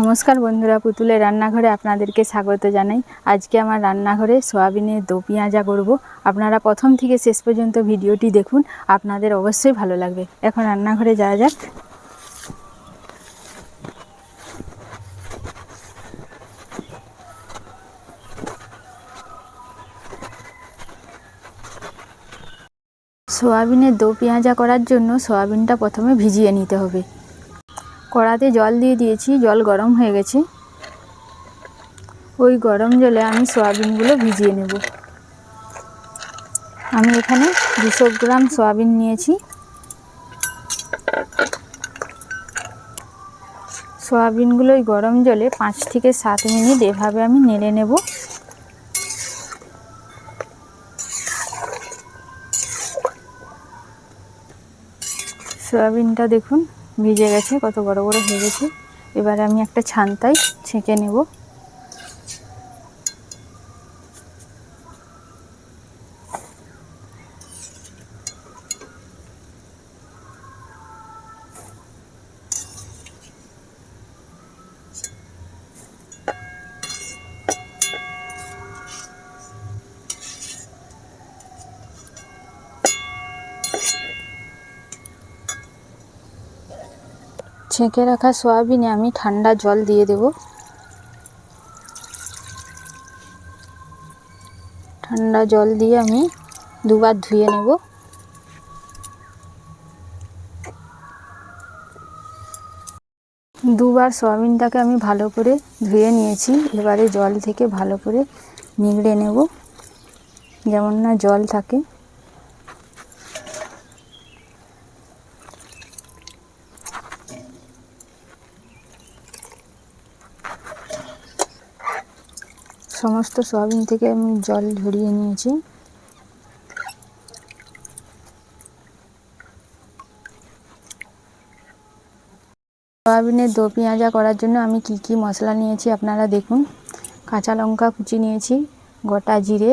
নমস্কার বন্ধুরা, পুতুলের রান্নাঘরে আপনাদেরকে স্বাগত জানাই। আজকে আমার রান্নাঘরে সোয়াবিনের দো পেঁয়াজা করব। আপনারা প্রথম থেকে শেষ পর্যন্ত ভিডিওটি দেখুন, আপনাদের অবশ্যই ভালো লাগবে। এখন রান্নাঘরে যাওয়া যাক। সোয়াবিনের দো পেঁয়াজা করার জন্য সোয়াবিনটা প্রথমে ভিজিয়ে নিতে হবে। কড়াতে জল দিয়ে দিয়েছি, জল গরম হয়ে গেছে। ওই গরম জলে আমি সয়াবিনগুলো ভিজিয়ে নেব। আমি এখানে দুশো গ্রাম সয়াবিন নিয়েছি। সয়াবিনগুলো ওই গরম জলে পাঁচ থেকে সাত মিনিট এভাবে আমি নেড়ে নেব। সয়াবিনটা দেখুন ভিজে গেছে কত বড় বড় হয়ে গেছে। এবারে আমি একটা ছানতায় ছেঁকে নেব। ছেঁকে রাখা সয়াবিনে আমি ঠান্ডা জল দিয়ে দেব। ঠান্ডা জল দিয়ে আমি দুবার ধুয়ে নেব। দুবার সয়াবিনটাকে আমি ভালো করে ধুয়ে নিয়েছি। এবারে জল থেকে ভালো করে নিংড়ে নেব। যেমন না জল থাকে। সমস্ত সয়াবিন থেকে আমি জল ঝরিয়ে নিয়েছি। সয়াবিনের দো পেঁয়াজা করার জন্য আমি কি কি মশলা নিয়েছি আপনারা দেখুন। কাঁচা লঙ্কা কুচি নিয়েছি, গোটা জিরে,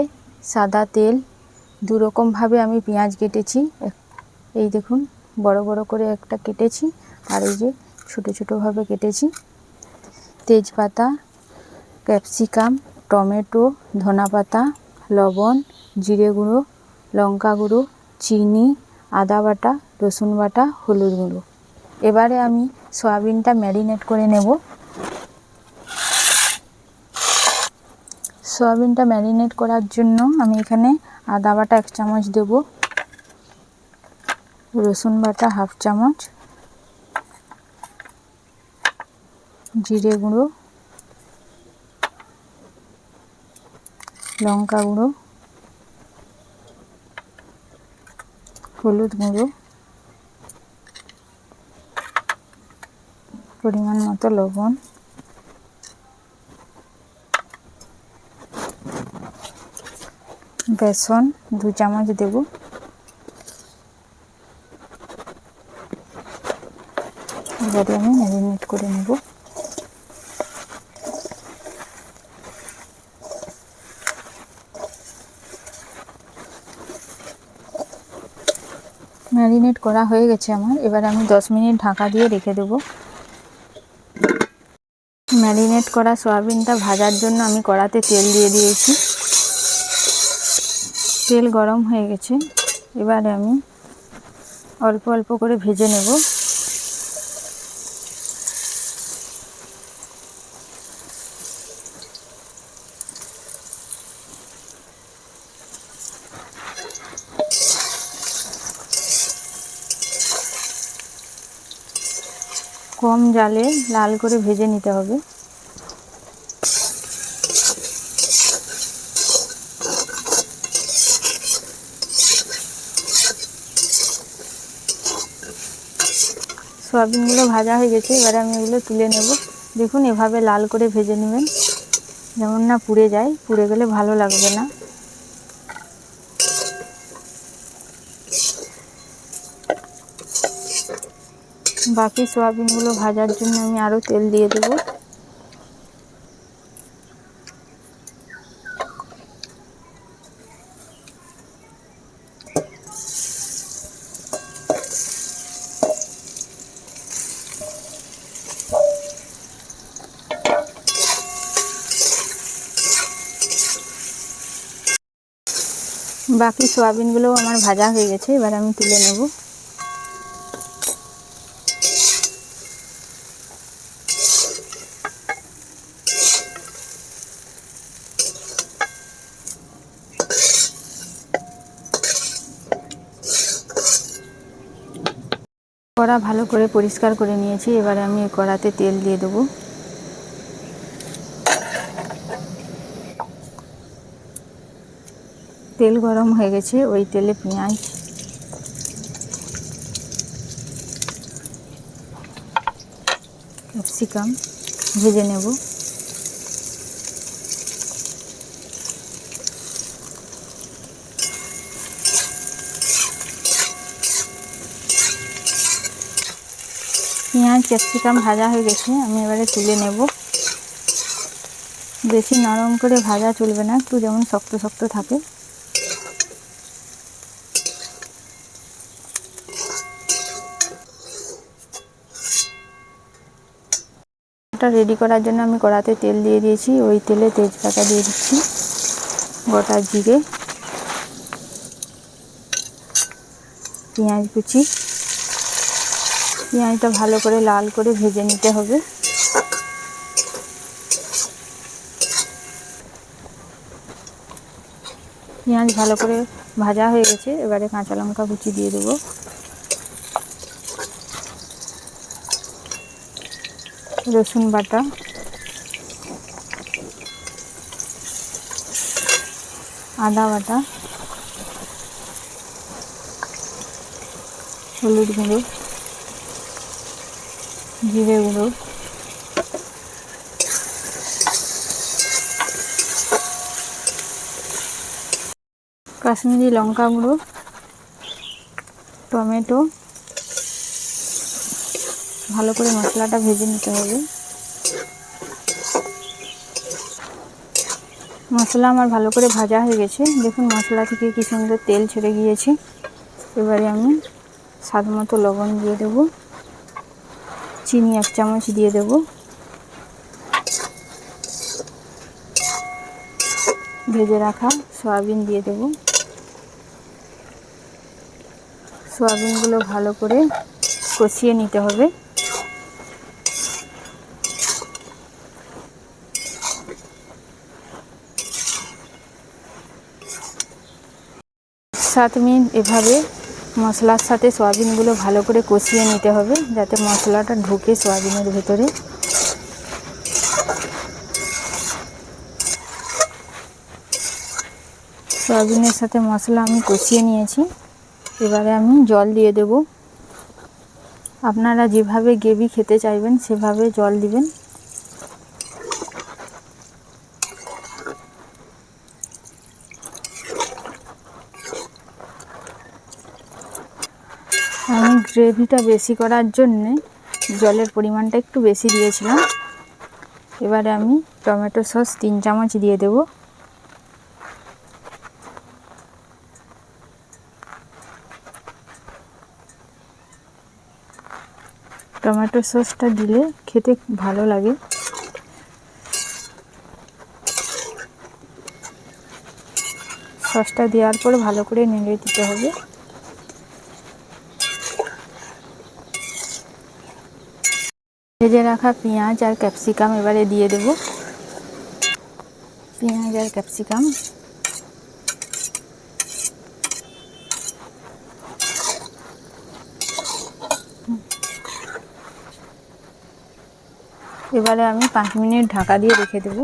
সাদা তেল দু রকমভাবে আমি পেঁয়াজ কেটেছি। এই দেখুন, বড় বড় করে একটা কেটেছি আর এই যে ছোটো ছোটোভাবে কেটেছি। তেজপাতা, ক্যাপসিকাম টমেটো, ধনাপাতা, লবণ, জিরে গুঁড়ো, লঙ্কা গুঁড়ো, চিনি, আদা বাটা, রসুন বাটা, হলুদ গুঁড়ো। এবারে আমি সয়াবিনটা ম্যারিনেট করে নেব। সয়াবিনটা ম্যারিনেট করার জন্য আমি এখানে আদা বাটা এক চামচ দেব, রসুন বাটা হাফ চামচ, জিরে গুঁড়ো লঙ্কা গুঁড়ো, হলুদ গুঁড়ো, পরিমাণ মতো লবণ, বেসন দু চামচ দেব। এবারে আমি ম্যারিনেট করে নেব। ম্যারিনেট করা হয়ে গেছে আমার। এবার আমি দশ মিনিট ঢাকা দিয়ে রেখে দেব। ম্যারিনেট করা সয়াবিনটা ভাজার জন্য আমি কড়াতে তেল দিয়ে দিয়েছি। তেল গরম হয়ে গেছে। এবারে আমি অল্প অল্প করে ভেজে নেব। কম জালে লাল করে ভেজে নিতে হবে। সয়াবিনগুলো ভাজা হয়ে গেছে, এবারে আমি এগুলো তুলে নেব। দেখুন, এভাবে লাল করে ভেজে নেবেন। যেমন না পুড়ে যায়, পুড়ে গেলে ভালো লাগবে না। বাকি সয়াবিনগুলো ভাজার জন্য আমি আরও তেল দিয়ে দেবো। বাকি সয়াবিনগুলো আমার ভাজা হয়ে গেছে, এবার আমি তুলে নেব। কড়া ভালো করে পরিষ্কার করে নিয়েছি, এবারে আমি কড়াতে তেল দিয়ে দেবো। তেল গরম হয়ে গেছে, ওই তেলে পেঁয়াজ। ক্যাপসিকাম ভেজে নেব। পেঁয়াজ, ক্যাপসিকাম ভাজা হয়ে গেছে, আমি এবারে তুলে নেব। বেশি নরম করে ভাজা চলবে না, একটু যেমন শক্ত শক্ত থাকে। এটা রেডি করার জন্য আমি কড়াতে তেল দিয়ে দিয়েছি, ওই তেলে তেজপাতা দিয়ে দিচ্ছি, গোটা জিরে, পেঁয়াজ কুচি। পেঁয়াজটা ভালো করে লাল করে ভেজে নিতে হবে। পেঁয়াজ ভালো করে ভাজা হয়ে গেছে, এবারে কাঁচা লঙ্কা কুচি দিয়ে দেবো। রসুন বাটা। আদা বাটা। হলুদ গুঁড়ো। জিরে গুঁড়ো কাশ্মীরি লঙ্কা গুঁড়ো, টমেটো, ভালো করে মশলাটা ভেজে নিতে হবে। মশলা আমার ভালো করে ভাজা হয়ে গেছে। দেখুন মশলা থেকে কি সুন্দর তেল ছেড়ে গিয়েছে। এবারে আমি স্বাদ মতো লবণ দিয়ে দেবো। চিনি এক চামচ দিয়ে দেবো। ভেজে রাখা সয়াবিন দিয়ে দেবো। সয়াবিনগুলো ভালো করে কষিয়ে নিতে হবে। সাত মিনিট এভাবে মশলার সাথে সয়াবিনগুলো ভালো করে কষিয়ে নিতে হবে, যাতে মশলাটা ঢুকে সয়াবিনের ভেতরে। সয়াবিনের সাথে মশলা আমি কষিয়ে নিয়েছি। এবারে আমি জল দিয়ে দেব। আপনারা যেভাবে গ্রেভি খেতে চাইবেন, সেভাবে জল দিবেন আমি গ্রেভিটা বেশি করার জন্যে জলের পরিমাণটা একটু বেশি দিয়েছিলাম। এবারে আমি টমেটো সস তিন চামচ দিয়ে দেব। টমেটো সসটা দিলে খেতে ভালো লাগে। সসটা দেওয়ার পর ভালো করে নেড়ে দিতে হবে। ভেজে রাখা পেঁয়াজ আর ক্যাপসিকাম এবারে দিয়ে দেব। পেঁয়াজ আর ক্যাপসিকাম। এবারে আমি পাঁচ মিনিট ঢাকা দিয়ে রেখে দেবো।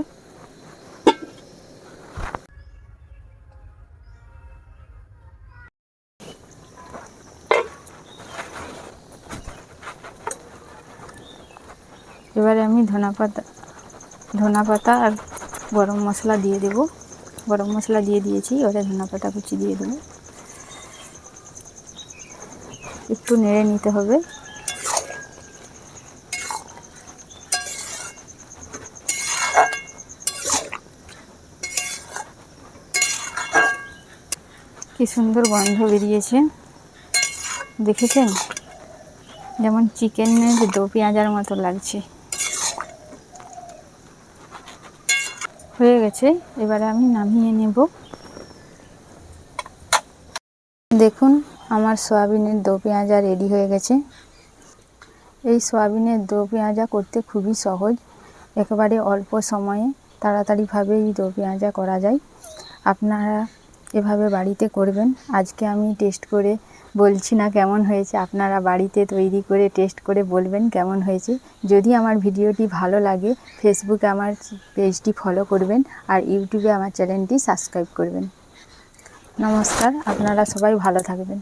এবারে আমি ধনা পাতা ধনা পাতা আর গরম মশলা দিয়ে দেব। গরম মশলা দিয়ে দিয়েছি, এবারে ধনা পাতা কুচি দিয়ে দেবো। একটু নেড়ে নিতে হবে। কি সুন্দর গন্ধ বেরিয়েছে। দেখেছেন? যেমন চিকেনের দো পেঁয়াজার মতো লাগছে। হয়ে গেছে, এবারে আমি নামিয়ে নেব। দেখুন, আমার সয়াবিনের দো পেঁয়াজা রেডি হয়ে গেছে। এই সয়াবিনের দো পেঁয়াজা করতে খুবই সহজ, একেবারে অল্প সময়ে তাড়াতাড়িভাবে এই দো পেঁয়াজা করা যায়। আপনারা এভাবে বাড়িতে করবেন? আজকে আমি টেস্ট করে বলছি না কেমন হয়েছে। আপনারা বাড়িতে তৈরি করে টেস্ট করে বলবেন কেমন হয়েছে। যদি আমার ভিডিওটি ভালো লাগে ফেসবুকে আমার পেজটি ফলো করবেন আর ইউটিউবে আমার চ্যানেলটি সাবস্ক্রাইব করবেন। নমস্কার, আপনারা সবাই ভালো থাকবেন।